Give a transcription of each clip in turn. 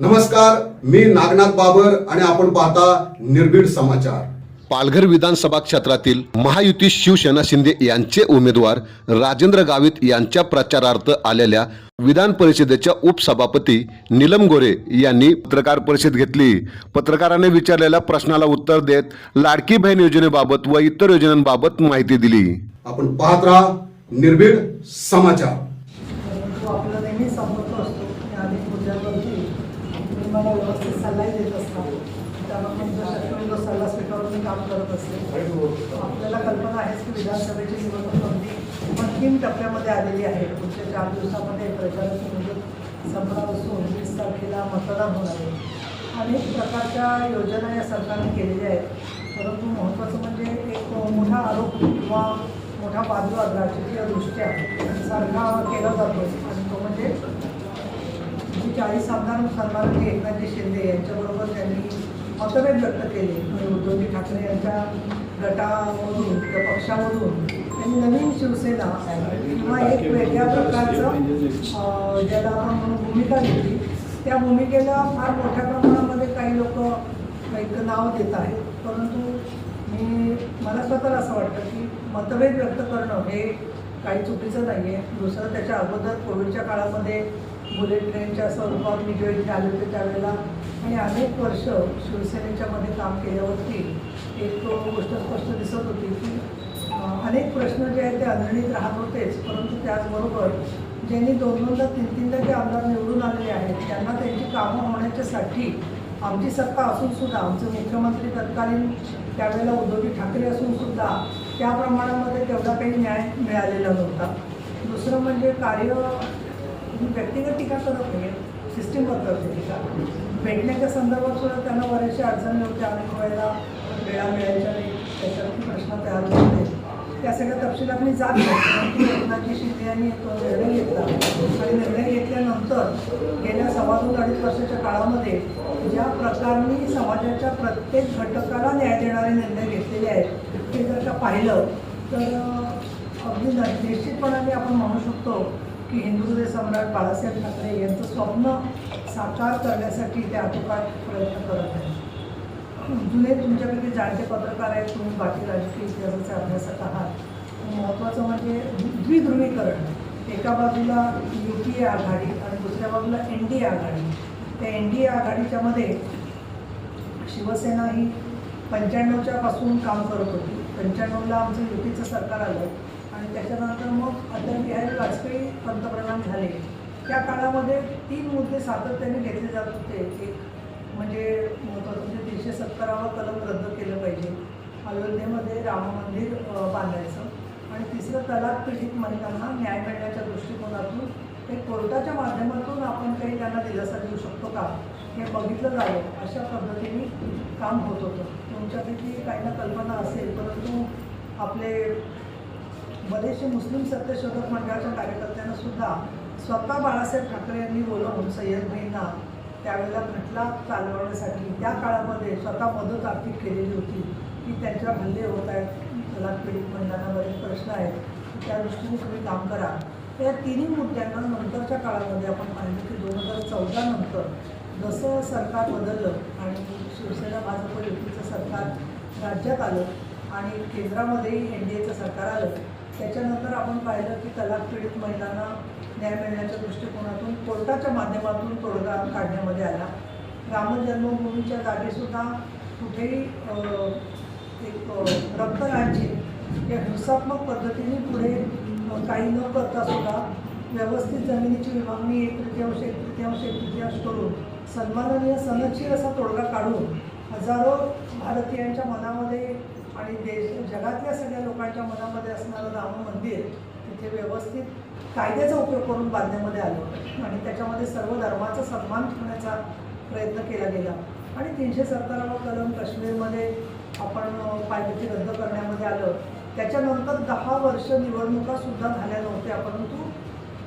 नमस्कार मी नागनाथ बाबर आणि आपण पाहता निर्भीड समाचार. पालघर विधानसभा क्षेत्रातील महायुती शिवसेना शिंदे यांचे उमेदवार राजेंद्र गावित यांच्या प्रचारार्थ आलेल्या विधान परिषदेच्या उपसभापती नीलम गोरे यांनी पत्रकार परिषद घेतली. पत्रकाराने विचारलेल्या प्रश्नाला उत्तर देत लाडकी बहीण योजनेबाबत व इतर योजनांबाबत माहिती दिली. आपण पाहत राहा निर्भीड समाचार परंतु आपला नेहमी संपर्क असतो आणि अनेक मुद्द्यांवरती तुम्ही मला व्यवस्थित सल्लाही देत असता त्यामुळे तुमचा शक्यतो तो सल्ला स्वीकारून मी काम करत असते आपल्याला कल्पना आहेच की विधानसभेची निवडणूक अगदी अंतिम टप्प्यामध्ये आलेली आहे. पुढच्या चार दिवसामध्ये प्रचाराची मुदत संपणार असून वीस तारखेला मतदान होणार आहे. अनेक प्रकारच्या योजना या सरकारने केलेल्या आहेत. परंतु महत्त्वाचं म्हणजे एक मोठा आरोप किंवा मोठा वादविवाद राजकीय दृष्ट्या सारखा केला जातो. आणि तो म्हणजे जी चाळीस आमदार सन्माननीय एकनाथजी शिंदे यांच्याबरोबर त्यांनी मतभेद व्यक्त केले. म्हणजे उद्धवजी ठाकरे यांच्या गटामधून किंवा पक्षामधून त्यांनी नवीन शिवसेना किंवा एक वेगळ्या प्रकारचं ज्याला आपण म्हणून भूमिका घेतली त्या भूमिकेला फार मोठ्या प्रमाणामध्ये काही लोक एक नाव देत आहेत. परंतु मी मला स्वतःला असं वाटतं की मतभेद व्यक्त करणं हे काही चुकीचं नाही आहे दुसरं त्याच्या अगोदर कोविडच्या काळामध्ये बुलेट ट्रेनच्या स्वरूपात मी जॉईन झाले होते त्यावेळेला आणि अनेक वर्ष शिवसेनेच्या मध्ये काम केल्यावरती एक गोष्ट स्पष्ट दिसत होती की अनेक प्रश्न जे आहेत ते अनरणीत राहत होतेच परंतु त्याचबरोबर ज्यांनी दोन दोनदा तीन तीनदा ते आमदार निवडून आलेले आहेत त्यांना त्यांची कामं होण्याच्यासाठी आमची सत्ता असून सुद्धा आमचे मुख्यमंत्री तत्कालीन त्यावेळेला उद्धवजी ठाकरे असून सुद्धा त्या प्रमाणामध्ये तेवढा काही न्याय मिळालेला नव्हता. दुसरं म्हणजे कार्य मी व्यक्तिगत टीका करत नाही सिस्टीमबद्दल टीका. भेटण्याच्या संदर्भात सुद्धा त्यांना बऱ्याचशा अडचणी होत्या अनेक वेळेला वेळा मिळायच्या नाही त्याच्यावरती प्रश्न तयार होते त्या सगळ्या तपशिलात मी जात नाही. परंतु एकनाथजी शिंदे यांनी तो निर्णय घेतला. आणि निर्णय घेतल्यानंतर गेल्या सव्वा दोन अडीच वर्षाच्या काळामध्ये ज्या प्रकाराने समाजाच्या प्रत्येक घटकाला न्याय देणारे निर्णय घेतलेले आहेत ते जर का पाहिलं तर अगदी निश्चितपणाने आपण म्हणू शकतो की हिंदू सम्राट बाळासाहेब ठाकरे यांचं स्वप्न साकार करण्यासाठी ते आटोकाट प्रयत्न करत आहेत. जुने तुमच्यापैकी जाणते पत्रकार आहेत तुम्ही बाकी राजकीय इतिहासाचे अभ्यासक आहात. महत्त्वाचं म्हणजे द्विध्रुवीकरण. एका बाजूला यू पी ए आघाडी आणि दुसऱ्या बाजूला एन डी ए आघाडी. त्या एन डी ए आघाडीच्या मध्ये शिवसेना ही पंच्याण्णवच्या पासून काम करत होती. पंच्याण्णवला आमचं युतीचं सरकार आलं. आणि त्याच्यानंतर मग अटल बिहारी वाजपेयी पंतप्रधान झाले. त्या काळामध्ये तीन मुद्दे सातत्याने घेतले जात होते. एक म्हणजे महत्त्वाचं म्हणजे तीनशे सत्तरावं कलम रद्द केलं पाहिजे. अयोध्येमध्ये राम मंदिर बांधायचं. आणि तिसरं तलाक पीडित महिलांना न्याय मिळण्याच्या दृष्टिकोनातून एक कोर्टाच्या माध्यमातून आपण काही त्यांना दिलासा देऊ शकतो का? हे बघितलं जावं. अशा पद्धतीने काम होत होतं. तुमच्यापैकी काहींना कल्पना असेल परंतु आपले बरेचसे मुस्लिम सत्यशोधक मंडळाच्या कार्यकर्त्यांना सुद्धा स्वतः बाळासाहेब ठाकरे यांनी बोलवून सय्यद भाईंना त्यावेळेला खटला चालवण्यासाठी त्या काळामध्ये स्वतः मदत आर्थिक केलेली होती. की त्यांच्यावर हल्ले होत आहेत. तलाक पीडित महिलांना बरेच प्रश्न आहेत. त्या दृष्टीने तुम्ही काम करा. या तिन्ही मुद्द्यांना नंतरच्या काळामध्ये आपण पाहिलं की दोन हजार चौदा नंतर जसं सरकार बदललं आणि शिवसेना भाजप युतीचं सरकार राज्यात आलं आणि केंद्रामध्येही एन डी एचं सरकार आलं त्याच्यानंतर आपण पाहिलं की तलाक पीडित महिलांना न्याय मिळण्याच्या दृष्टिकोनातून कोर्टाच्या माध्यमातून तोडगा काढण्यामध्ये आला. रामजन्मभूमीच्या जागेसुद्धा कुठेही एक रक्त रक्तराज्य या हिंसात्मक पद्धतीने पुढे काही न करता सुद्धा व्यवस्थित जमिनीची विभागणी एक तृतीयांश एक तृतीयांश एक तृतीयांश करून सन्माननीय सनदशीर असा तोडगा काढून हजारो भारतीयांच्या मनामध्ये आणि देश जगातल्या सगळ्या लोकांच्या मनामध्ये असणारं राम मंदिर तिथे व्यवस्थित कायद्याचा उपयोग करून बांधण्यामध्ये आलं आणि त्याच्यामध्ये सर्व धर्माचा सन्मान ठेवण्याचा प्रयत्न केला गेला. आणि तीनशे सत्तरावा कलम काश्मीरमध्ये आपण अ, रद्द करण्यामध्ये आलं. त्याच्यानंतर दहा वर्ष निवडणुकासुद्धा झाल्या नव्हत्या परंतु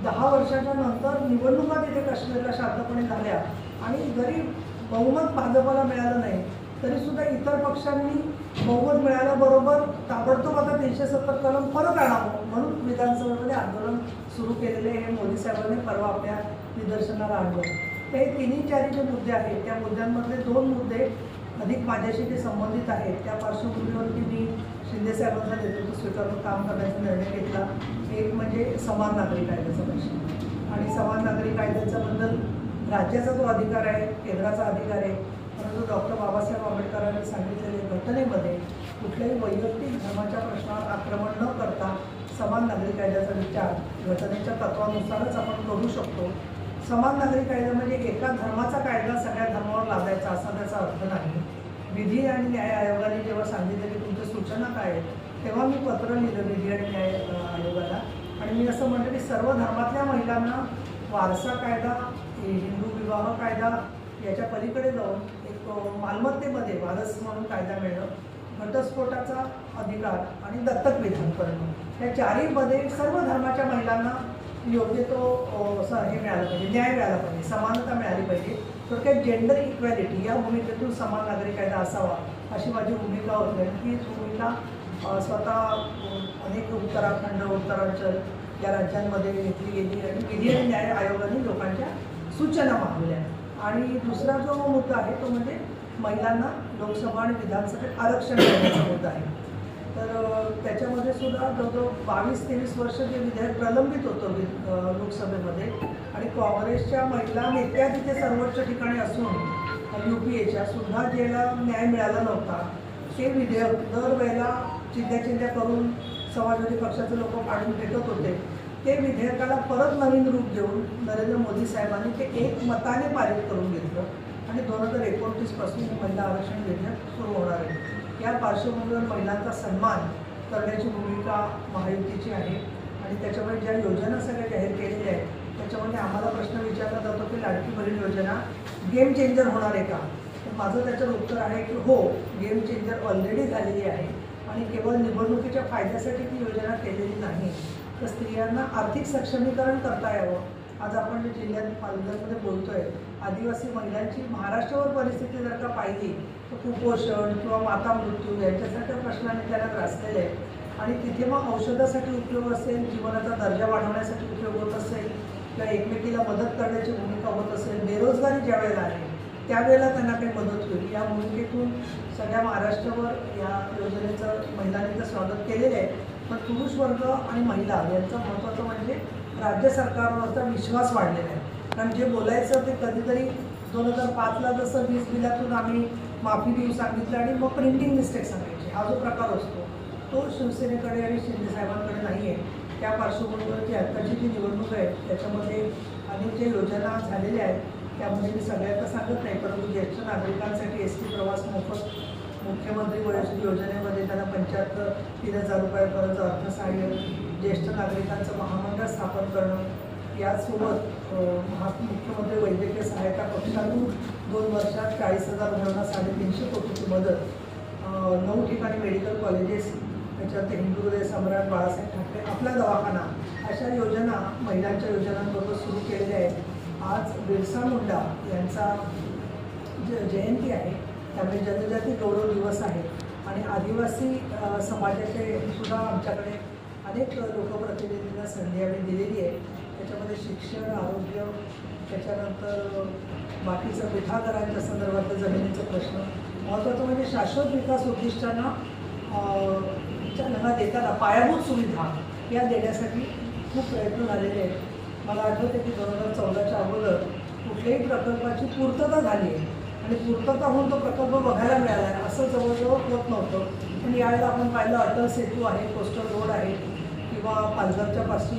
दहा वर्षाच्या नंतर निवडणुका तिथे काश्मीरला शांतपणे झाल्या. आणि जरी बहुमत भाजपाला मिळालं नाही. तरी सुद्धा इतर पक्षांनी बहुमत मिळाल्याबरोबर ताबडतोब आता तीनशे सत्तर कलम परत आणावं म्हणून विधानसभेमध्ये आंदोलन सुरू केलेले हे मोदी साहेबांनी परवा आपल्या निदर्शनाला आणलं ते तिन्ही चारी जे मुद्दे आहेत त्या मुद्द्यांमधले दोन मुद्दे अधिक माझ्याशी जे संबंधित आहेत. त्या पार्श्वभूमीवरती मी शिंदे साहेबांचा नेतृत्व स्वीकारून काम करण्याचा निर्णय घेतला. एक म्हणजे समान नागरी कायद्याचा प्रश्न आणि समान नागरी कायद्याच्याबद्दल राज्याचा जो अधिकार आहे केंद्राचा अधिकार आहे परंतु डॉक्टर बाबासाहेब आंबेडकरांनी सांगितलेल्या घटनेमध्ये कुठल्याही वैयक्तिक धर्माच्या प्रश्नावर आक्रमण न करता समान नागरी कायद्याचा विचार घटनेच्या तत्वानुसारच आपण करू शकतो. समान नागरी कायदा म्हणजे एका धर्माचा कायदा सगळ्या धर्मावर लादायचा असा त्याचा अर्थ नाही. विधी आणि न्याय आयोगाने जेव्हा सांगितलेली तुमच्या सूचना काय आहेत तेव्हा मी पत्र लिहिलं विधी आणि न्याय आयोगाला. आणि मी असं म्हटलं की सर्व धर्मातल्या महिलांना वारसा कायदा हिंदू विवाह कायदा याच्या पलीकडे जाऊन एक मालमत्तेमध्ये वारस म्हणून कायदा मिळणं घटस्फोटाचा अधिकार आणि दत्तक विधान करणं. या चारहीमध्ये सर्व धर्माच्या महिलांना योग्य तो हे मिळालं पाहिजे न्याय मिळाला पाहिजे समानता मिळाली पाहिजे. तर थोडक्यात जेंडर इक्वॅलिटी या भूमिकेतून समान नागरी कायदा असावा अशी माझी भूमिका होती. आणि ती भूमिका स्वतः अनेक उत्तराखंड उत्तरांचल या राज्यांमध्ये घेतली गेली. आणि विधी आणि न्याय आयोगाने लोकांच्या सूचना मागवल्या. आणि दुसरा जो मुद्दा आहे तो म्हणजे महिलांना लोकसभा आणि विधानसभेत आरक्षण देण्याचा मुद्दा आहे. तर त्याच्यामध्ये सुद्धा जवळजवळ बावीस तेवीस वर्ष जे विधेयक प्रलंबित होतं लोकसभेमध्ये आणि काँग्रेसच्या महिला नेत्या तिथे सर्वोच्च ठिकाणी असून यू पी एच्या सुद्धा ज्याला न्याय मिळाला नव्हता ते विधेयक दरवेळेला चिंध्या चिंध्या करून समाजवादी पक्षाचे लोक काढून फेकत होते. ते विधेयकाला परत नवीन रूप देऊन नरेंद्र मोदी साहेबांनी ते एक मताने पारित करून घेतलं. आणि दोन हजार एकोणतीसपासून हे महिला आरक्षण विधेयक सुरू होणार आहे. या पार्श्वभूमीवर महिलांचा सन्मान करण्याची भूमिका महायुतीची आहे. आणि त्याच्यामुळे ज्या योजना सगळ्या जाहीर केलेल्या आहेत त्याच्यामध्ये आम्हाला प्रश्न विचारला जातो की लाडकी बहीण योजना गेम चेंजर होणार आहे का? तर माझं त्याच्यावर उत्तर आहे की हो गेम चेंजर ऑलरेडी झालेली आहे. आणि केवळ निवडणुकीच्या फायद्यासाठी ती योजना केलेली नाही. तर स्त्रियांना आर्थिक सक्षमीकरण करता यावं. आज आपण जे जिल्ह्यात पालघरमध्ये बोलतोय. आदिवासी महिलांची महाराष्ट्रावर परिस्थिती जर का पाहिली तर कुपोषण किंवा माता मृत्यू यांच्यासारख्या प्रश्नाने त्यांना त्रासलेले आहेत आणि तिथे मग औषधासाठी उपयोग असेल जीवनाचा दर्जा वाढवण्यासाठी उपयोग होत असेल किंवा एकमेकीला मदत करण्याची भूमिका होत असेल बेरोजगारी ज्या वेळेला आहे त्यावेळेला त्यांना काही मदत होईल. या भूमिकेतून सगळ्या महाराष्ट्रावर या योजनेचं महिलांनी तर स्वागत केलेलं आहे. पण पुरुष वर्ग आणि महिला यांचं महत्त्वाचं म्हणजे राज्य सरकारवरचा विश्वास वाढलेला आहे. कारण जे बोलायचं ते कधीतरी दोन हजार पाचला जसं वीज बिलातून आम्ही माफी देऊ सांगितलं आणि मग प्रिंटिंग मिस्टेक सांगायची. हा जो प्रकार असतो तो शिवसेनेकडे आणि शिंदेसाहेबांकडे नाही आहे. त्या पार्श्वभूमीवरती आत्ताची जी निवडणूक आहे त्याच्यामध्ये अनेक ज्या योजना झालेल्या आहेत त्यामध्ये मी सगळ्यांना सांगत नाही परंतु ज्येष्ठ नागरिकांसाठी एस टी प्रवास मोफत मुख्यमंत्री वयोश्री योजनेमध्ये त्यांना पंच्याहत्तर तीन हजार रुपयापर्यंत अर्थसहाय्य ज्येष्ठ नागरिकांचं महामंडळ स्थापन करणं यासोबत महा मुख्यमंत्री वैद्यकीय सहायता कक्षातून दोन वर्षात चाळीस हजार रुग्णांना साडेतीनशे कोटीची मदत. नऊ ठिकाणी मेडिकल कॉलेजेस त्याच्यात हिंदू हृदय सम्राट बाळासाहेब ठाकरे आपला दवाखाना अशा योजना महिलांच्या योजनांबरोबर सुरू केलेल्या आहेत. आज बिरसा मुंडा यांचा ज जयंती आहे. त्यामुळे जनजाती गौरव दिवस आहे. आणि आदिवासी समाजाचे सुद्धा आमच्याकडे अनेक लोकप्रतिनिधींना संधी आम्ही दिलेली आहे. त्याच्यामध्ये शिक्षण आरोग्य त्याच्यानंतर बाकीचं मिठागरांच्या संदर्भातलं जमिनीचा प्रश्न महत्त्वाचं म्हणजे शाश्वत विकास उद्दिष्टांना अ, चालना देताना पायाभूत सुविधा या देण्यासाठी खूप प्रयत्न झालेले आहेत. मला आठवते की दोन हजार चौदाच्या अगोदर कुठल्याही प्रकल्पाची पूर्तता झाली आहे. आणि पूर्तता होऊन तो प्रकल्प बघायला मिळाला. आहे असं जवळजवळ होत नव्हतं. पण यावेळेला आपण पाहिलं अटल सेतू आहे कोस्टल रोड आहे किंवा पालघरच्या पाशी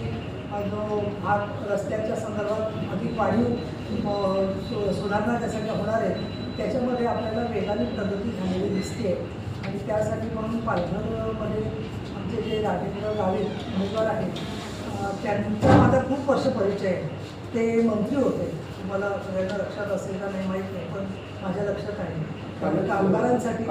जो भाग रस्त्याच्या संदर्भात अधिक वाढीव सु सुधारणा त्यासाठी होणार आहेत त्याच्यामध्ये आपल्याला वेगाने प्रगती झालेली दिसते आणि त्यासाठी म्हणून पालघरमध्ये आमचे जे राजेंद्र गावे उमेदवार आहेत त्यांचा माझा खूप वर्ष परिचय आहे. ते मंत्री होते. तुम्हाला सगळ्यांना लक्षात असेल का नाही माहीत नाही पण माझ्या लक्षात आहे. कामगारांसाठी